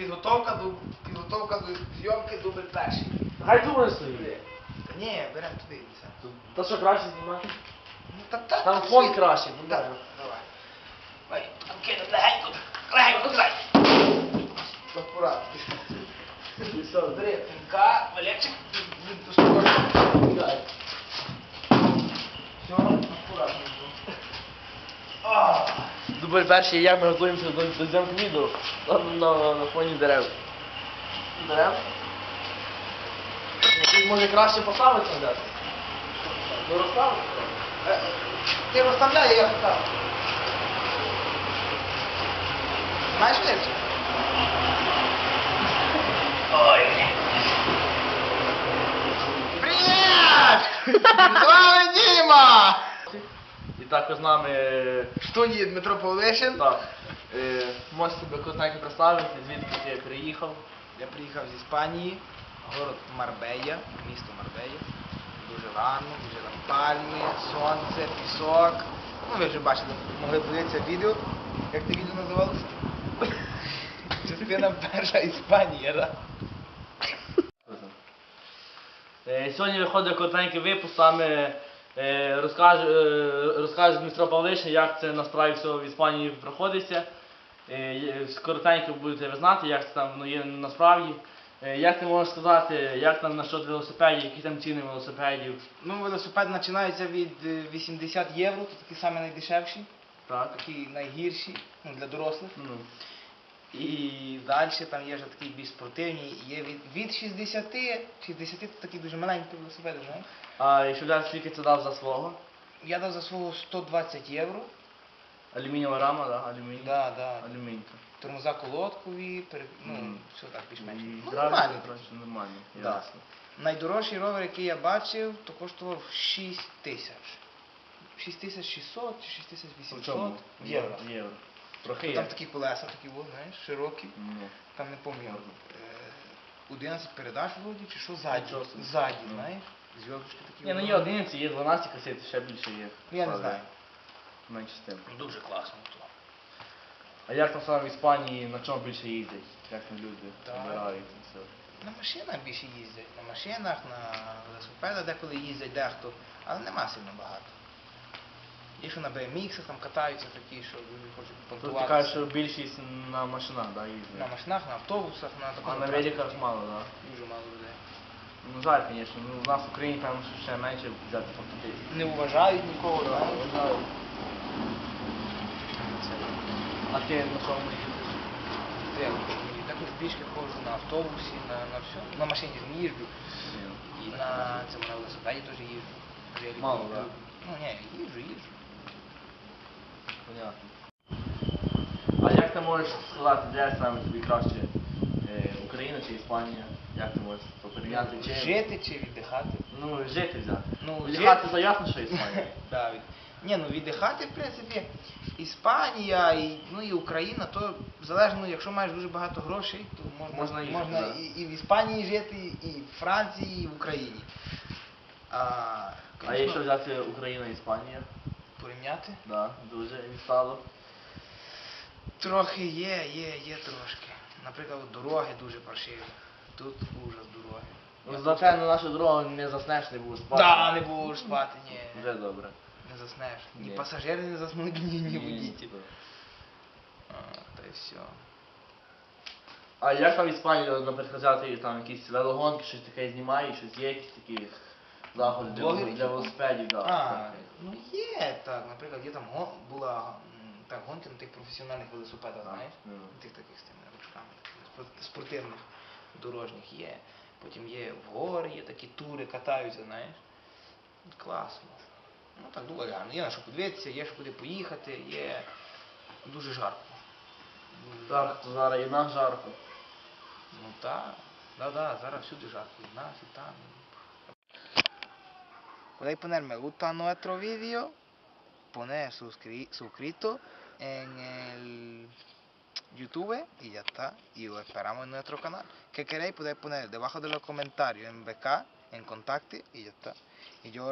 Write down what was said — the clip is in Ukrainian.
підготовка до підготовка до зйомки дубль перший. Хай думає. Та ні, беремо туди це. Та що краще знімати? Ну та та. Там та, фон світ. краще, ну, Так, да. давай. Давай, там кидай легенько, легенько край. Аккуратно. Все. Бери пінка, осторожно. Все, аккуратно. А, Дубль перший, як ми готуємося до, зйомки відео на, на, на фоні дерев. Дерев? Який може краще поставити взяти? Ну розставити? е, Ти розставляй, я поставлю. Знаєш Валерчик? Ой. Привіт! З вами Діма! І також з нами студії Дмитро Павлишин. так, е, можеш себе коротенько представити, звідки ти приїхав. Я приїхав з Іспанії, город Марбея, місто Марбея. Дуже гарно, дуже там пальми, сонце, пісок. Ну, ви вже бачили, могли подивитися відео. Як те відео називалося? Частина перша Іспанія, так? Е, Сьогодні виходить коротенький випуск, саме розкаже, е, розкаже Дмитро Павлишин, як це насправді все в Іспанії проходиться. Е, Коротенько будете ви знати, як це там є насправді. Е, Як ти можеш сказати, як там насчет велосипедів, які там ціни велосипедів? Ну, велосипед починається від е, 80 євро, це такі самі найдешевші, Так? такі найгірші ну, для дорослих. Ну, І далі там є вже такі більш спортивні, є від, від 60, 60 це такі дуже маленькі велосипеди, знаєш. а якщо взяти, скільки це дав за свого? Я дав за свого 120 євро. Алюмінієва рама, да? Алюміній. Да, да. Алюмінька. Тормоза колодкові, пере... ну, Мгм. все так більш-менш. І Ну, гравій, нормально. коротше, нормально. Да. Ясно. Найдорожчий ровер, який я бачив, то коштував 6 тисяч. 6600 чи 6800 євро. Євро. Трохи Там є. такі колеса, такі, о, знаєш, широкі. Ну. Там не пам'ятаю. Е, 11 передач вроді, чи що ззаді? Нічого собі. Ззаді, Ну. знаєш? Зв'язочки такі. Ні, ну є 11, є 12 касет, ще більше є. Ну, я не Але знаю. Менше з тим. Дуже класно то. А як там саме в Іспанії, на чому більше їздять? Як там люди Так. збирають і все? На машинах більше їздять. На машинах, на велосипедах деколи їздять дехто, але нема сильно багато. Що на BMX там катаються такі, що хочуть Тут ти понтуватися. кажеш, що більшість на машинах, да, їздять. На машинах, на автобусах, на А такому на транспорті. великах мало, да. Дуже мало людей. Ну жаль, звісно, ну у нас в Україні там ще менше взяти покупити. Не вважають нікого, Да, знаєш. вважаю. А ти на чому їздиш? Де я можу? І також пішки ходжу на автобусі, на, на все. На машині ж не їжджу. І на цьому на велосипеді теж їжджу. Я люблю- Мало, да? Ну ні, їжджу, їжджу. Понятно. А як ти можеш сказати, де саме тобі краще е, Україна чи Іспанія? Як ти можеш то порівняти? Чи... Жити чи віддихати? Ну, жити взяти. Ну, Віддихати жити- то ясно, що Іспанія. Да, від... Ні, ну віддихати, в принципі, Іспанія і, ну, і Україна, то залежно, якщо маєш дуже багато грошей, то можна, Можна їхати, можна да. і, і в Іспанії жити, і в Франції, і в Україні. А, А якщо взяти Україна і Іспанія? Порівняти? Да, дуже відстало. Трохи є, є, є трошки. Наприклад, дороги дуже паршиві. Тут ужас дороги. Ну, зате на нашу дорогу не заснеш, не будеш спати. Да, не будеш спати, ні. Вже добре. Не заснеш. Ні, Ні. пасажири не заснуть, ні, ні водитель. да. А, та й все. А як там в Іспанії, наприклад, взяти там якісь велогонки, щось таке знімають, щось є якісь такі заходи для, велосипедів, да. А, так. ну є так. Наприклад, є там гон, була м, так, гонки на тих професіональних велосипедах, знаєш? ну. Тих таких з тими ручками, таких спор- спортивних дорожніх є. Потім є в гори, є такі тури, катаються, знаєш. Класно. Ну так дуже гарно. Є на що подивитися, є що куди поїхати, є дуже жарко. Дуже Так, жарко. то зараз і нас жарко. Ну так, да, да, зараз всюди жарко, і в нас, і там. Podéis ponerme gusta a nuestro vídeo, poner suscri- suscrito en el YouTube y ya está. Y os esperamos en nuestro canal. ¿Qué queréis? Podéis poner debajo de los comentarios en BK, en contacte y ya está. Y yo